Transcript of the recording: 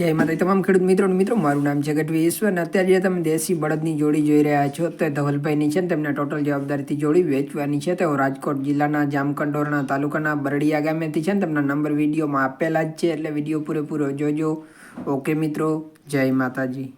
જય માતા તમામ ખેડૂત મિત્રો મિત્રો, મારું નામ છે ગઢવી ઈશ્વર અને અત્યારે તમે દેશી બળદની જોડી જોઈ રહ્યા છો, તે ધવલભાઈની છે ને તેમને ટોટલ જવાબદારીથી જોડી વેચવાની છે. તેઓ રાજકોટ જિલ્લાના જામકંડોરના તાલુકાના બરડિયા ગામેથી છે ને તેમના નંબર વિડીયોમાં આપેલા જ છે, એટલે વીડિયો પૂરેપૂરો જોજો. ઓકે મિત્રો, જય માતાજી.